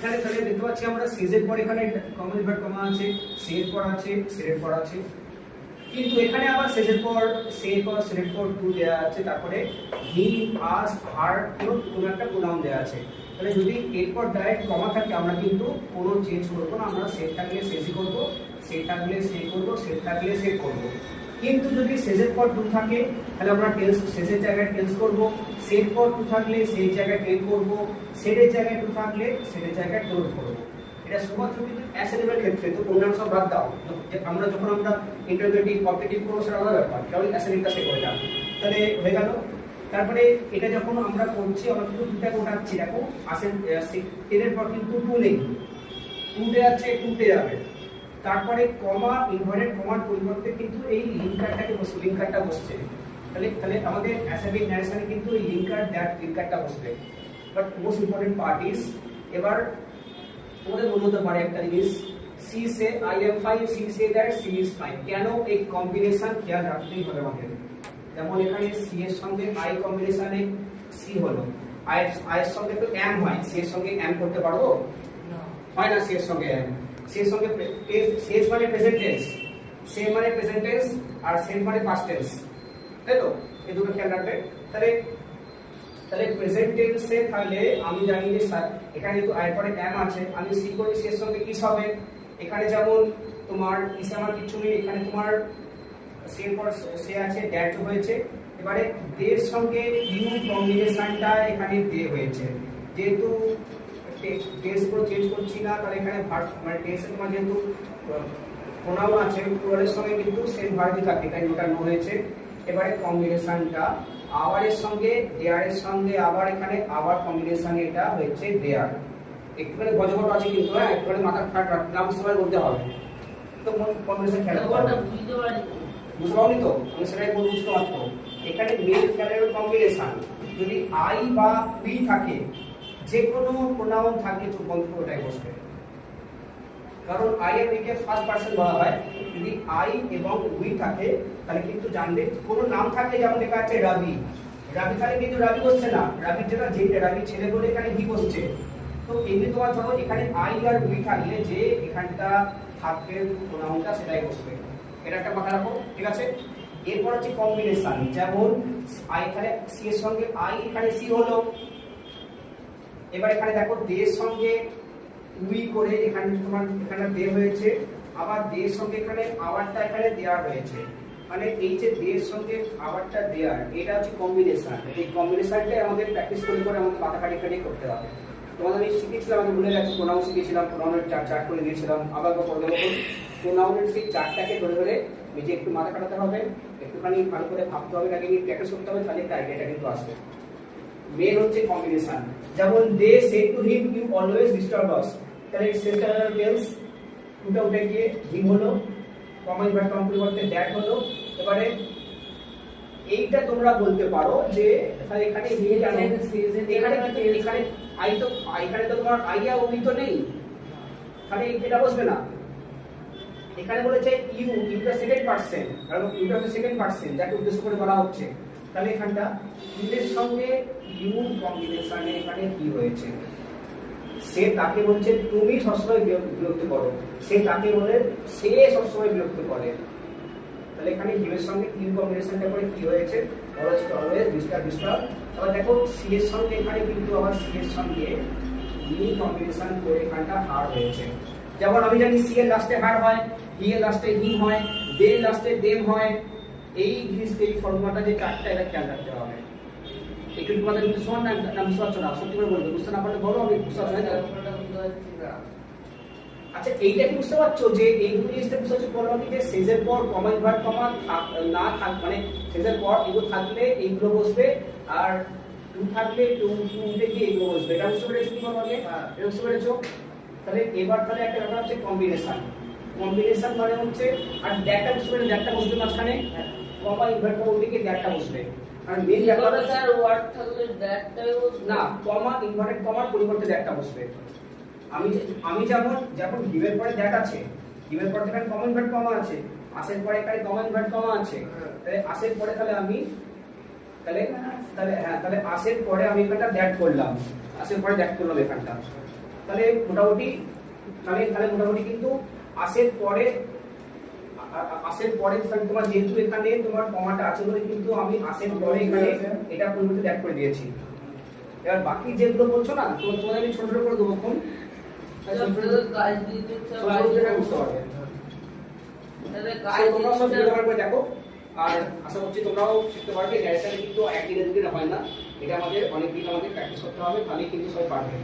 এখানে তাহলে দেখতে পাচ্ছি আমরা সিজের পর এখানে কমন ইনভার্ট কমা আছে সের পর আছে সেরের পর আছে। কিন্তু এখানে আবার সেজের পর সে পর সেরের পর টু দেওয়া আছে, তারপরে হি আস হার কোনো কোনো একটা প্রোনাউন দেওয়া আছে। তাহলে যদি এরপর ডাইরেক্ট কমা থাকে, আমরা কিন্তু কোনো চেঞ্জ করব না, আমরা সেট থাকলে সেজই করব সেট থাকলে সে করব সেট থাকলে সে করব। কিন্তু যদি সেজের পর টু থাকে, তাহলে আমরা টেন্স সেজের জায়গায় টেন্স করব। সেট পর টু থাকলে সেই জায়গায় টেন করব সেটের জায়গায় টু থাকলে সেটের জায়গায় টোন করব। এটা শুধুমাত্র কিন্তু অ্যাসেলের ক্ষেত্রে, তো অন্যান্য সব বাদ দাও। আমরা যখন আমরা ইন্টারগ্রেটিভ কম্পিটিভ করব সেটা আলাদা ব্যাপার, কেবল অ্যাসেলিংটা সে করে তাহলে হয়ে গেল। তারপরে এটা যখন আমরা করছি, আমরা কিন্তু দুটাকে ওঠাচ্ছি দেখো আসে টেনের পর কিন্তু টু নেই। টুটে যাচ্ছে টুটে যাবে। তারপরে কমা ইনভার্টেড কমার পরিবর্তে কিন্তু এই লিঙ্কারটাকে বসছে লিঙ্কারটা বসছে। তাহলে তাহলে আমাদের অ্যাসাবিক ন্যারেশনে কিন্তু এই লিঙ্কার দ্যাট লিঙ্কারটা বসবে। But most important part is এবার তোমাদের মনে হতে পারে একটা জিনিস she say I am fine she say that she is fine কেন এই কম্বিনেশন খেয়াল রাখতেই হবে আমাদের? যেমন এখানে সি এর সঙ্গে আই কম্বিনেশনে সি হলো। আই আই এর সঙ্গে তো এম হয় সি এর সঙ্গে এম করতে পারব? হয় না সি এর সঙ্গে এম সি এর সঙ্গে সি মানে প্রেজেন্ট টেন্স সে মানে প্রেজেন্ট টেন্স আর সেম মানে পাস্ট টেন্স তাই তো? এই দুটো খেয়াল রাখবে। তাহলে তাহলে প্রেজেন্ট টেন্সে তাহলে আমি জানি যে সা- এখানে যেহেতু আয়ের পরে এম আছে, আমি সি করি সি সঙ্গে ইস হবে? এখানে যেমন তোমার ইসে আমার কিছু নেই, এখানে তোমার সে পর সে আছে ড্যাট হয়েছে। এবারে দের সঙ্গে ইউ কম্বিনেশনটা এখানে দে হয়েছে। যেহেতু টেন্স পুরো চেঞ্জ করছি না, তাহলে এখানে ভার্ব মানে টেন্সে তোমার যেহেতু প্রোনাউন আছে প্লুরালের সঙ্গে কিন্তু সেম ভার্বই থাকে, তাই ওটা নো হয়েছে। এবারে কম্বিনেশনটা আওয়ারের সঙ্গে দেয়ারের সঙ্গে আবার এখানে আবার কম্বিনেশনে এটা হচ্ছে দেয়ার একটুখানি গজগট আছে কিন্তু হ্যাঁ একটুখানি মাথা ফাট নাম সময় বলতে হবে। তো কম্বিনেশন খেলা বুঝতে পারলি তো? আমি সেটাই বলব বুঝতে পারতো এখানে মেল ফেমেল কম্বিনেশন যদি আই বা উই থাকে যে কোনো প্রোনাউন থাকলে চোখ বন্ধ করে ওটাই বসবে। কারণ আই এর উইকে ফার্স্ট পার্সন বলা হয়। যদি আই এবং উই থাকে, তাহলে কিন্তু জানবে। কোনো নাম থাকলে যেমন লেখা আছে রাবি। রাবি তাহলে কিন্তু রাবি বসছে না। রাবির যেটা যে রাবি ছেলে বলে এখানে হি বসছে তো এমনি তোমার ধরো এখানে আই আর উই থাকলে যে এখানটা থাকবে প্রোনাউনটা সেটাই বসবে। এটা একটা মাথা রাখো, ঠিক আছে? এরপর হচ্ছে কম্বিনেশন যেমন আই এখানে সি এর সঙ্গে আই এখানে সি হলো। এবার এখানে দেখো দের সঙ্গে উই করে এখানে তোমার এখানে দে হয়েছে। আবার দের সঙ্গে এখানে আওয়ারটা এখানে দেওয়া হয়েছে মানে এই যে দের সঙ্গে আওয়ারটা দেওয়ার এটা হচ্ছে কম্বিনেশন এই কম্বিনেশনটাই আমাদের প্র্যাকটিস করে করে আমাদের মাথা কাটি কাটি করতে হবে। তোমাদের আমি শিখেছিলাম, আমি ভুলে গেছি প্রোনাউন শিখেছিলাম প্রোনাউনের চার চার্ট করে দিয়েছিলাম আবার করে দেবো প্রোনাউনের সেই চার্টটাকে ধরে ধরে নিজে একটু মাথা কাটাতে হবে, একটুখানি ভালো করে ভাবতে হবে, তাকে নিয়ে প্র্যাকটিস করতে হবে, তাহলে একটা আইডিয়াটা কিন্তু আসবে। মেন হচ্ছে কম্বিনেশন যেমন they say to him you always disturb us তাহলে সেন্টার টেলস টুটা উঠে গিয়ে হিম হলো কমন ভার্ব কম পরিবর্তে দ্যাট হলো। এবারে এইটা তোমরা বলতে পারো যে তাহলে এখানে হিম কেন এখানে এখানে আই তো এখানে তো তোমার আইয়া ওই তো নেই। তাহলে এটা বসবে না। এখানে বলেছে ইউ ইউটা সেকেন্ড পার্সন কারণ ইউটা সেকেন্ড পার্সন যাকে উদ্দেশ্য করে বলা হচ্ছে। তাহলে এখানটা ইউর সঙ্গে ইউ কম্বিনেশনে এখানে কি হয়েছে? সে তাকে বলছে, তুমি সবসময় বিরক্ত করো। সে তাকে বলে, সে সবসময় বিরক্ত করে। তাহলে এখানে হিউয়ের সঙ্গে ইউ কম্বিনেশনটা করে কি হয়েছে? অলওয়েজ অলওয়েজ ডিস্টার্ব ডিস্টার্ব আবার দেখো সি এর সঙ্গে এখানে কিন্তু আবার সি এর সঙ্গে ই কম্বিনেশন করে এখানটা হার হয়েছে। যেমন আমি জানি সি এর লাস্টে হার হয় হি এর লাস্টে হি হয় দে এর লাস্টে দেম হয়। এই জিনিস এই ফর্মুলাটা যে চারটা এটা খেয়াল রাখতে হবে। একটু তোমাদের বুঝতে শোন না বুঝতে পারছ না সত্যি করে বলব বুঝতে না পারলে বলো আমি বুঝতে পারছ আচ্ছা এইটা বুঝতে পারছ যে এইগুলো জিনিসটা বুঝতে পারছ? বলো আমি যে সেজের পর কমন ভার কমা না থাক মানে সেজের পর এগুলো থাকলে এইগুলো বসবে আর টু থাকলে টু টু থেকে এইগুলো বসবে। এটা বুঝতে পেরেছ কি বলো আগে? বুঝতে পেরেছ? তাহলে এবার তাহলে একটা ব্যাপার হচ্ছে কম্বিনেশন কম্বিনেশন মানে হচ্ছে আর ড্যাটা বুঝতে পেরে ড্যাটা বসবে মাঝখানে। কমা ইনভার্ট কমা ওদিকে ড্যাটা বসবে। আর মেন ব্যাপার না কমা ইনভার্টেড কমার পরিবর্তে ড্যাটা বসবে। আমি আমি যেমন যেমন গিভের পরে দ্যাট আছে গিভের পরে এখানে কমন ইনভার্ট কমা আছে। আসের পরে এখানে কমন ইনভার্ট কমা আছে। তাহলে আসের পরে তাহলে আমি তাহলে তাহলে হ্যাঁ তাহলে আসের পরে আমি এখানটা দ্যাট করলাম। আসের পরে দ্যাট করলাম এখানটা। তাহলে মোটামুটি তাহলে তাহলে মোটামুটি কিন্তু আসের পরে আসের পরে তোমার যেহেতু এখানে তোমার কমাটা আছে বলে কিন্তু আমি আসের পরে এখানে এটা পরিবর্তে ব্যাক করে দিয়েছি। এবার বাকি যেগুলো বলছো না তো তোমাদের আমি ছোট ছোট করে দেবো কোন তোমরাও সব ব্যবহার করে দেখো। আর আশা করছি তোমরাও শিখতে পারবে গ্যারেশনে কিন্তু একদিন দুদিন হয় না। এটা আমাদের অনেক দিন আমাদের প্র্যাকটিস করতে হবে তাহলে কিন্তু সবাই পারবে।